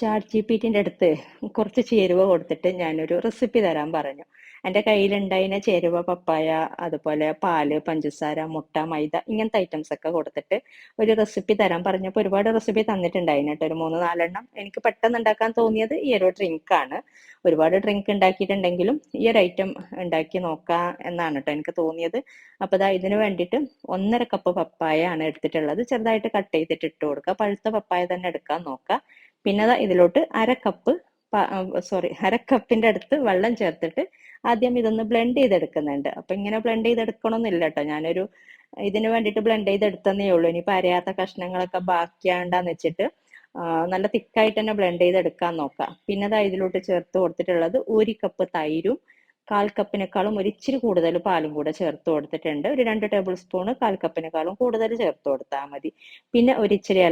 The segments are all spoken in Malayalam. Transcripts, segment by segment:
ചാറ്റ് ജി പി ടിന്റെ അടുത്ത് കുറച്ച് ചേരുവ കൊടുത്തിട്ട് ഞാനൊരു റെസിപ്പി തരാൻ പറഞ്ഞു. എന്റെ കയ്യിലുണ്ടായിരുന്ന ചേരുവ പപ്പായ അതുപോലെ പാൽ പഞ്ചസാര മുട്ട മൈദ ഇങ്ങനത്തെ ഐറ്റംസ് ഒക്കെ കൊടുത്തിട്ട് ഒരു റെസിപ്പി തരാൻ പറഞ്ഞപ്പോൾ ഒരുപാട് റെസിപ്പി തന്നിട്ടുണ്ടായിരുന്നു കേട്ടോ. ഒരു മൂന്ന് നാലെണ്ണം എനിക്ക് പെട്ടെന്ന് ഉണ്ടാക്കാൻ തോന്നിയത് ഈ ഒരു ഡ്രിങ്ക് ആണ്. ഒരുപാട് ഡ്രിങ്ക് ഉണ്ടാക്കിയിട്ടുണ്ടെങ്കിലും ഈ ഒരു ഐറ്റം ഉണ്ടാക്കി നോക്കാം എന്നാണ് കേട്ടോ എനിക്ക് തോന്നിയത്. അപ്പോൾ ഇതാ ഇതിന് വേണ്ടിയിട്ട് ഒന്നര കപ്പ് പപ്പായ ആണ് എടുത്തിട്ടുള്ളത്. ചെറുതായിട്ട് കട്ട് ചെയ്തിട്ട് ഇട്ട് കൊടുക്കുക. പഴുത്ത പപ്പായ തന്നെ എടുക്കാൻ നോക്കുക. പിന്നെ ഇതിലോട്ട് അര കപ്പ് സോറി അര കപ്പിന്റെ അടുത്ത് വെള്ളം ചേർത്തിട്ട് ആദ്യം ഇതൊന്ന് ബ്ലെൻഡ് ചെയ്തെടുക്കുന്നുണ്ട്. അപ്പൊ ഇങ്ങനെ ബ്ലെൻഡ് ചെയ്തെടുക്കണമെന്നില്ല കേട്ടോ ഞാനൊരു ഇതിന് വേണ്ടിയിട്ട് ബ്ലെൻഡ് ചെയ്തെടുത്തന്നേ ഉള്ളൂ. ഇനിയിപ്പോൾ അരയാത്ത കഷ്ണങ്ങളൊക്കെ ബാക്കിയാണ്ടാന്ന് വെച്ചിട്ട് നല്ല തിക്കായിട്ട് തന്നെ ബ്ലെൻഡ് ചെയ്തെടുക്കാൻ നോക്കാം. പിന്നെ ദാ ഇതിലോട്ട് ചേർത്ത് കൊടുത്തിട്ടുള്ളത് ഒരു കപ്പ് തൈരും കാൽ കപ്പിനേക്കാളും ഒരു ഇച്ചിരി കൂടുതൽ പാലും കൂടെ ചേർത്ത് കൊടുത്തിട്ടുണ്ട്. ഒരു രണ്ട് ടേബിൾ സ്പൂൺ കാൽ കപ്പിനേക്കാളും കൂടുതൽ ചേർത്ത് കൊടുത്താൽ മതി. പിന്നെ ഒരു ഇച്ചിരി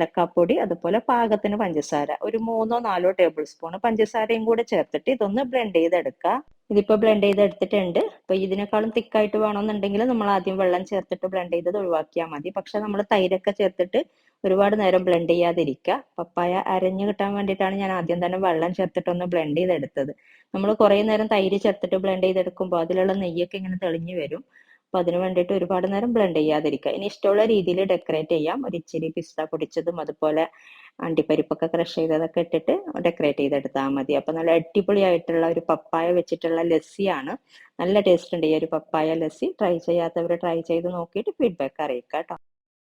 അതുപോലെ പാകത്തിന് പഞ്ചസാര. ഒരു മൂന്നോ നാലോ ടേബിൾ സ്പൂൺ പഞ്ചസാരയും കൂടെ ചേർത്തിട്ട് ഇതൊന്ന് ബ്ലെൻഡ് ചെയ്തെടുക്കുക. ഇതിപ്പോ ബ്ലെൻഡ് ചെയ്ത് എടുത്തിട്ടുണ്ട് അപ്പൊ ഇതിനേക്കാളും തിക്കായിട്ട് വേണമെന്നുണ്ടെങ്കിൽ നമ്മൾ ആദ്യം വെള്ളം ചേർത്തിട്ട് ബ്ലെൻഡ് ചെയ്തത് ഒഴിവാക്കിയാൽ മതി. പക്ഷെ നമ്മൾ തൈരൊക്കെ ചേർത്തിട്ട് ഒരുപാട് നേരം ബ്ലെൻഡ് ചെയ്യാതിരിക്കുക. പപ്പായ അരഞ്ഞു കിട്ടാൻ വേണ്ടിയിട്ടാണ് ഞാൻ ആദ്യം തന്നെ വെള്ളം ചേർത്തിട്ടൊന്ന് ബ്ലെൻഡ് ചെയ്തെടുത്തത്. നമ്മൾ കുറേ നേരം തൈര് ചേർത്തിട്ട് ബ്ലെൻഡ് ചെയ്തെടുക്കുമ്പോൾ അതിലുള്ള നെയ്യൊക്കെ ഇങ്ങനെ തെളിഞ്ഞു വരും. അപ്പൊ അതിന് വേണ്ടിയിട്ട് ഒരുപാട് നേരം ബ്ലെൻഡ് ചെയ്യാതിരിക്കുക ഇനി ഇഷ്ടമുള്ള രീതിയിൽ ഡെക്കറേറ്റ് ചെയ്യാം. ഒരു ഇച്ചിരി പിസ്ത പൊടിച്ചതും അതുപോലെ അണ്ടിപ്പരിപ്പൊക്കെ ക്രഷ് ചെയ്തതൊക്കെ ഇട്ടിട്ട് ഡെക്കറേറ്റ് ചെയ്തെടുത്താൽ മതി. അപ്പൊ നല്ല അടിപൊളിയായിട്ടുള്ള ഒരു പപ്പായ വെച്ചിട്ടുള്ള ലസ്സിയാണ്. നല്ല ടേസ്റ്റ് ഉണ്ട് ഈ ഒരു പപ്പായ ലസ്സി. ട്രൈ ചെയ്യാത്തവർ ട്രൈ ചെയ്ത് നോക്കിയിട്ട് ഫീഡ്ബാക്ക് അറിയിക്കാം കേട്ടോ